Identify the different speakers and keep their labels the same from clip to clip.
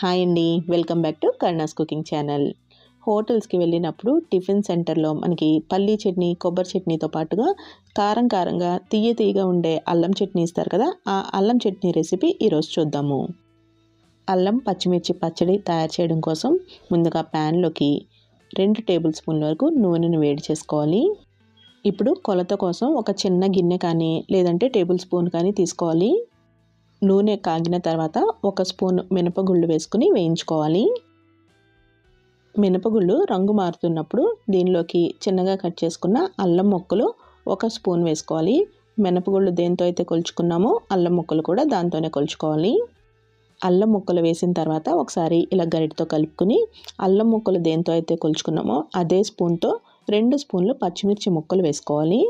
Speaker 1: Hi అండి. Welcome back to Karna's cooking channel. హోటల్స్కి వెళ్ళినప్పుడు tiffin సెంటర్లో మనకి పల్లీ చట్నీ కొబ్బరి చట్నీతో పాటుగా కారం కారంగా తీయ తీయగా ఉండే అల్లం చట్నీ ఇస్తారు కదా ఆ అల్లం చట్నీ రెసిపీ ఈరోజు చూద్దాము. అల్లం పచ్చిమిర్చి పచ్చడి తయారు చేయడం కోసం ముందుగా ప్యాన్లోకి రెండు టేబుల్ స్పూన్ల వరకు నూనెను వేడి చేసుకోవాలి. ఇప్పుడు కొలత కోసం ఒక చిన్న గిన్నె కానీ లేదంటే టేబుల్ స్పూన్ కానీ తీసుకోవాలి. నూనె కాగిన తర్వాత ఒక స్పూన్ మినపగుళ్ళు వేసుకుని వేయించుకోవాలి. మినపగుళ్ళు రంగు మారుతున్నప్పుడు దీనిలోకి చిన్నగా కట్ చేసుకున్న అల్లం ముక్కలు ఒక స్పూన్ వేసుకోవాలి. మినపగుళ్ళు దేంతో అయితే కొలుచుకున్నామో అల్లం ముక్కలు కూడా దాంతోనే కొలుచుకోవాలి. అల్లం ముక్కలు వేసిన తర్వాత ఒకసారి ఇలా గరిటతో కలుపుకుని అల్లం ముక్కలు దేంతో అయితే కొలుచుకున్నామో అదే స్పూన్తో రెండు స్పూన్లు పచ్చిమిర్చి ముక్కలు వేసుకోవాలి.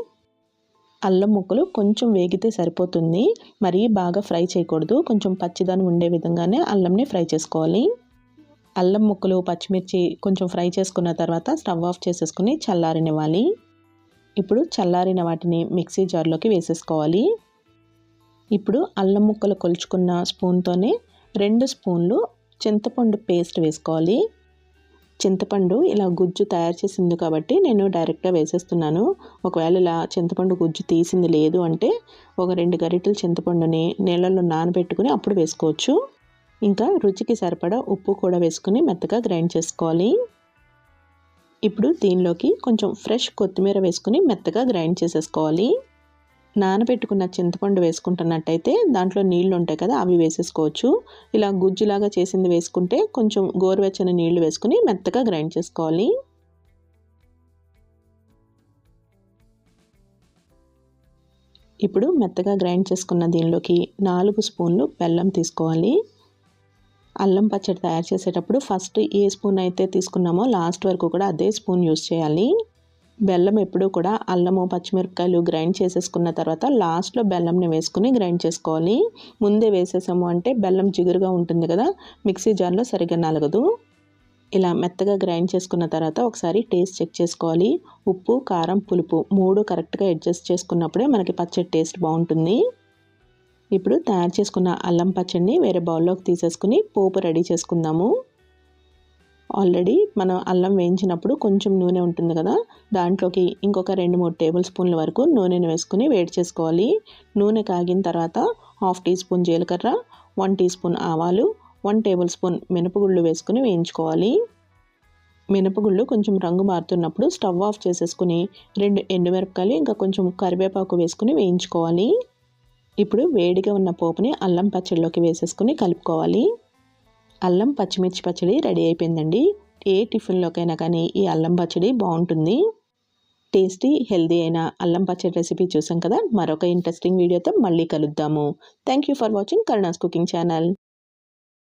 Speaker 1: అల్లం ముక్కలు కొంచెం వేగితే సరిపోతుంది. మరీ బాగా ఫ్రై చేయకూడదు. కొంచెం పచ్చిదనం ఉండే విధంగానే అల్లంని ఫ్రై చేసుకోవాలి. అల్లం ముక్కలు పచ్చిమిర్చి కొంచెం ఫ్రై చేసుకున్న తర్వాత స్టవ్ ఆఫ్ చేసేసుకుని చల్లారనివ్వాలి. ఇప్పుడు చల్లారిన వాటిని మిక్సీ జార్లోకి వేసేసుకోవాలి. ఇప్పుడు అల్లం ముక్కలు కొలుచుకున్న స్పూన్తోనే రెండు స్పూన్లు చింతపండు పేస్ట్ వేసుకోవాలి. చింతపండు ఇలా గుజ్జు తయారు చేసింది కాబట్టి నేను డైరెక్ట్గా వేసేస్తున్నాను. ఒకవేళ ఇలా చింతపండు గుజ్జు తీసింది లేదు అంటే ఒక రెండు గరిటెలు చింతపండుని నీళ్ళల్లో నానబెట్టుకుని అప్పుడు వేసుకోవచ్చు. ఇంకా రుచికి సరిపడా ఉప్పు కూడా వేసుకుని మెత్తగా గ్రైండ్ చేసుకోవాలి. ఇప్పుడు దీనిలోకి కొంచెం ఫ్రెష్ కొత్తిమీర వేసుకుని మెత్తగా గ్రైండ్ చేసేసుకోవాలి. నానబెట్టుకున్న చింతపండు వేసుకుంటున్నట్టయితే దాంట్లో నీళ్ళు ఉంటాయి కదా అవి వేసేసుకోవచ్చు. ఇలా గుజ్జులాగా చేసింది వేసుకుంటే కొంచెం గోరువెచ్చని నీళ్ళు వేసుకుని మెత్తగా గ్రైండ్ చేసుకోవాలి. ఇప్పుడు మెత్తగా గ్రైండ్ చేసుకున్న దీనిలోకి నాలుగు స్పూన్లు బెల్లం తీసుకోవాలి. అల్లం పచ్చడి తయారు చేసేటప్పుడు ఫస్ట్ ఏ స్పూన్ అయితే తీసుకున్నామో లాస్ట్ వరకు కూడా అదే స్పూన్ యూస్ చేయాలి. బెల్లం ఎప్పుడూ కూడా అల్లము పచ్చిమిరపకాయలు గ్రైండ్ చేసేసుకున్న తర్వాత లాస్ట్లో బెల్లంని వేసుకుని గ్రైండ్ చేసుకోవాలి. ముందే వేసేసాము అంటే బెల్లం జిగురుగా ఉంటుంది కదా మిక్సీ జార్లో సరిగ్గా నలగదు. ఇలా మెత్తగా గ్రైండ్ చేసుకున్న తర్వాత ఒకసారి టేస్ట్ చెక్ చేసుకోవాలి. ఉప్పు కారం పులుపు మూడు కరెక్ట్గా అడ్జస్ట్ చేసుకున్నప్పుడే మనకి పచ్చడి టేస్ట్ బాగుంటుంది. ఇప్పుడు తయారు చేసుకున్న అల్లం పచ్చడిని వేరే బౌల్లోకి తీసేసుకుని పోపు రెడీ చేసుకుందాము. ఆల్రెడీ మనం అల్లం వేయించినప్పుడు కొంచెం నూనె ఉంటుంది కదా దాంట్లోకి ఇంకొక రెండు మూడు టేబుల్ స్పూన్ల వరకు నూనెను వేసుకుని వేడి చేసుకోవాలి. నూనె కాగిన తర్వాత హాఫ్ టీ స్పూన్ జీలకర్ర వన్ టీ స్పూన్ ఆవాలు వన్ టేబుల్ స్పూన్ మినపగుళ్ళు వేసుకుని వేయించుకోవాలి. మినపగుళ్ళు కొంచెం రంగు మారుతున్నప్పుడు స్టవ్ ఆఫ్ చేసేసుకుని రెండు ఎండుమిరపకాయలు ఇంకా కొంచెం కరివేపాకు వేసుకుని వేయించుకోవాలి. ఇప్పుడు వేడిగా ఉన్న పోపుని అల్లం పచ్చడిలోకి వేసేసుకుని కలుపుకోవాలి. అల్లం పచ్చిమిర్చి పచ్చడి రెడీ అయిపోయిందండి. ఏ టిఫిన్లోకైనా కానీ ఈ అల్లం పచ్చడి బాగుంటుంది. టేస్టీ హెల్దీ అయిన అల్లం పచ్చడి రెసిపీ చూసాం కదా? మరొక ఇంట్రెస్టింగ్ వీడియోతో మళ్ళీ కలుద్దాము. Thank you for watching Karuna's cooking channel